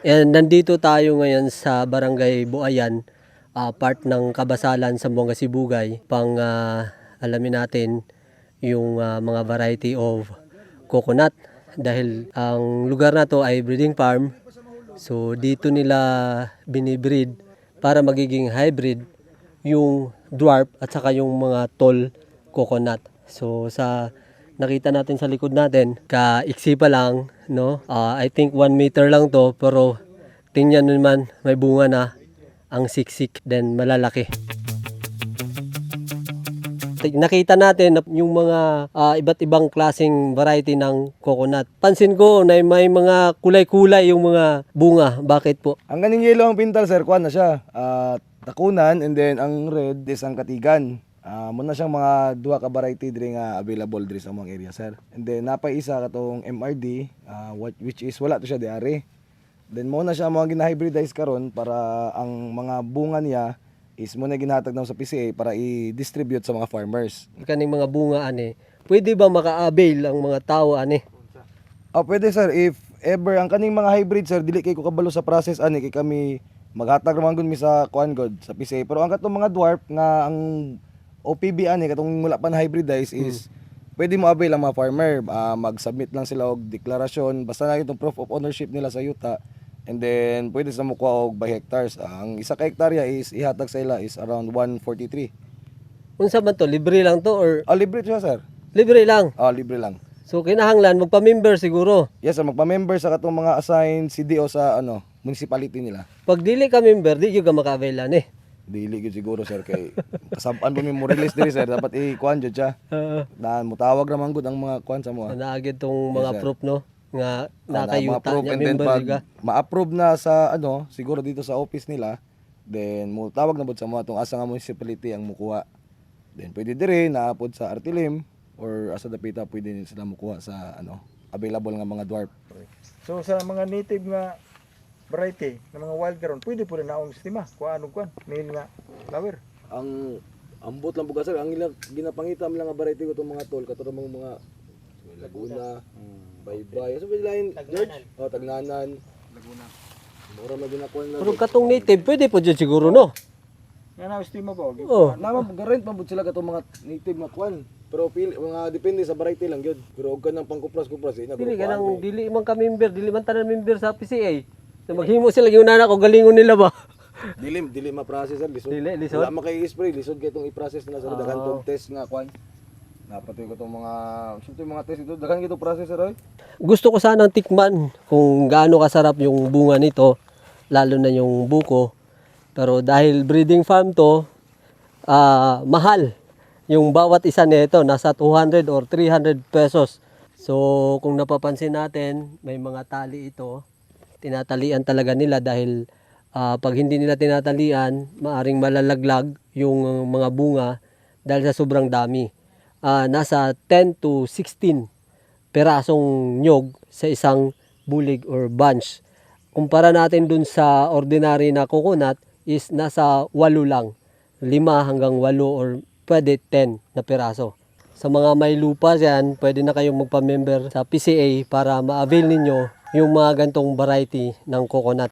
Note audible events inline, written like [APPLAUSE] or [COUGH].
And nandito tayo ngayon sa Barangay Buayan, ah, part ng Kabasalan sa Buanga Sibugay, pang ah, alamin natin yung ah, mga variety of coconut dahil ang lugar na to ay breeding farm. So dito nila binibreed para magiging hybrid yung dwarf at saka yung mga tall coconut. So sa nakita natin sa likod natin, kaiksi pa lang, no? Ah, I think 1 meter lang to, pero tingnan nyo naman, may bunga na ang siksik, then malalaki. Nakita natin na yung mga ah, iba't ibang klaseng variety ng coconut. Pansin ko na may mga kulay-kulay yung mga bunga. Bakit po? Ang ganing yellow ang pintal sir, kuan na siya. Ah, takunan and then ang red is ang katigan. Ah, muna siyang mga duha ka variety diri nga available diri sa mga area sir. And then napay isa katong MRD ah, what- which is wala to siya diari. Then mo na siya mga gina-hybridize karon para ang mga bunga niya is mo na ginhatag na sa PCA para i-distribute sa mga farmers. Kaning mga bunga ani, pwede ba maka-avail ang mga tao ani? Ah, pwede sir, if ever ang kaning mga hybrid sir, dili kay ko kabalo sa process ani kay kami maghatag naman gud mi sa kuan god sa PCA. Pero ang katong mga dwarf nga ang OPB ani katong wala pa hybridize is pwede mo avail ang mga farmer. Ah, mag-submit lang sila og deklarasyon basta na itong proof of ownership nila sa yuta. And then pwede sa mo kuha og by hectares. Ang isa ka hektarya is ihatag sa ila is around 143. Unsa man to, libre lang to or Ah, libre siya sir. libre lang? Ah, libre lang. So kinahanglan magpa-member siguro. Yes, sir, magpa-member sa katong mga assigned CDO sa ano, municipality nila. Pag dili ka member, di gyud ka maka-avail ani. Dili gyud siguro sir kay kasampan pa mi mo release diri sir dapat i-kuan jud siya. Uh, Na mutawag ra man gud ang mga kuan sa mo. naagid tong mga proof no nga Ah, na nakayuta niya member diga. ma-approve na sa ano, siguro dito sa office nila, then mo tawag na bud sa mga tong asa nga municipality ang mukuha. Then pwede dire naapod sa Artilim or asa dapita pwede din sila mukuha sa ano, available nga mga dwarf. So sa mga native nga variety ng mga wild karon, pwede po rin naong sistema. Kuha anong kuan, mail nga flower. ang ambot lang buga sir ang ilang ginapangitam lang nga variety ko itong mga tol katulad mga mga Laguna, Baybay. Sa so, lain George? Oh, Tagnanan. Laguna. Mura na ginakuan na. Pero katong native pwede po jud siguro no. Nga na sistema ba? Okay. Oh. Naman garant pa sila katong mga native nga kuan. Pero pili, mga depende sa variety lang gyud. Pero og kanang pangkupras-kupras eh Dili ka nang dili man ka member, dili man tanan member sa PCA. So maghimo sila yung nana ko galingon nila ba. [LAUGHS] Dili dili ma-process sir lisod. Dili, lisod? Wala man kay spray lisod kay itong i-process na sa daghan Ah. tong test nga kuan. Napatoy ko tong mga siyempre mga test ito daghan gito processor oy. Gusto ko sanang tikman kung gaano kasarap yung bunga nito, lalo na yung buko. Pero dahil breeding farm to, ah, mahal. Yung bawat isa nito nasa 200 or 300 pesos. So kung napapansin natin, may mga tali ito. Tinatalian talaga nila dahil ah, pag hindi nila tinatalian, maaring malalaglag yung uh, mga bunga dahil sa sobrang dami. Ah, nasa 10 to 16 perasong nyog sa isang bulig or bunch. Kumpara natin dun sa ordinary na coconut is nasa 8 lang. 5 hanggang 8 or pwede 10 na peraso. Sa mga may lupa dyan, pwede na kayong magpa-member sa PCA para ma-avail ninyo yung mga gantong variety ng coconut.